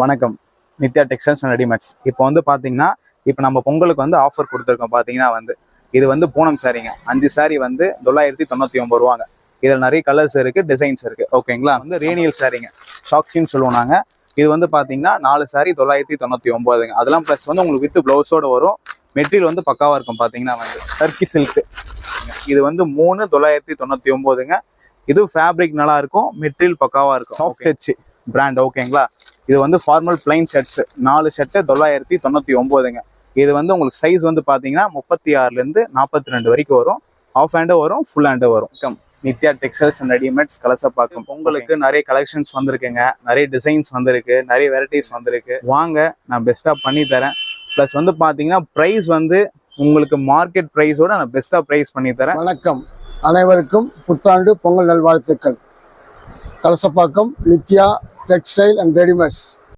வணக்கம். Nithya textiles and readymades. இப்போ வந்து பார்த்தீங்கன்னா இப்போ நம்ம பொங்கலுக்கு வந்து ஆஃபர் கொடுத்துருக்கோம் பார்த்தீங்கன்னா வந்து இது வந்து பூனம் சாரீங்க அஞ்சு சாரி வந்து தொள்ளாயிரத்தி தொண்ணூற்றி ஒம்பது ரூபாங்க. இதில் நிறைய கலர்ஸ் இருக்கு டிசைன்ஸ் இருக்கு. ஓகேங்களா வந்து ரேனியல் சாரீங்க ஷாக்ஸின்னு சொல்லுவோம் நாங்கள் இது வந்து பார்த்தீங்கன்னா நாலு சாரி தொள்ளாயிரத்தி தொண்ணூற்றி ஒம்பதுங்க அதெல்லாம் ப்ளஸ் வந்து உங்களுக்கு வித் ப்ளவுஸோட வரும். மெட்டீரியல் வந்து பக்காவாக இருக்கும் பார்த்தீங்கன்னா வந்து. டர்க்கி சில்க் இது வந்து மூணு தொள்ளாயிரத்தி தொண்ணூற்றி ஒம்போதுங்க இது ஃபேப்ரிக் நல்லா இருக்கும். மெட்டீரியல் பக்காவாக இருக்கும். சாஃப்ட் ஹெச் பிராண்ட் ஓகேங்களா இது வந்து ஃபார்மல் பிளைன் ஷர்ட்ஸ் நாலு ஷர்ட்டு தொள்ளாயிரத்தி தொண்ணூற்றி ஒம்போதுங்க. இது வந்து உங்களுக்கு சைஸ் வந்து பார்த்தீங்கன்னா முப்பத்தி ஆறுலேருந்து நாற்பத்தி ரெண்டு வரைக்கும் வரும் ஆஃப் ஹேண்டும் வரும். ஃபுல் ஹேண்டும் வரும் come Nithya textiles and readymades Kalasapakkam உங்களுக்கு நிறைய கலெக்ஷன்ஸ் வந்திருக்குங்க. நிறைய டிசைன்ஸ் வந்திருக்கு. நிறைய வெரைட்டிஸ் வந்திருக்கு. வாங்க நான் பெஸ்ட்டாக பண்ணி தரேன். ப்ளஸ் வந்து பார்த்தீங்கன்னா ப்ரைஸ் வந்து உங்களுக்கு மார்க்கெட் ப்ரைஸோட நான் பெஸ்ட்டாக ப்ரைஸ் பண்ணி தரேன். வணக்கம். அனைவருக்கும் புத்தாண்டு பொங்கல் நல்வாழ்த்துக்கள். Kalasapakkam Nithya textile and readymades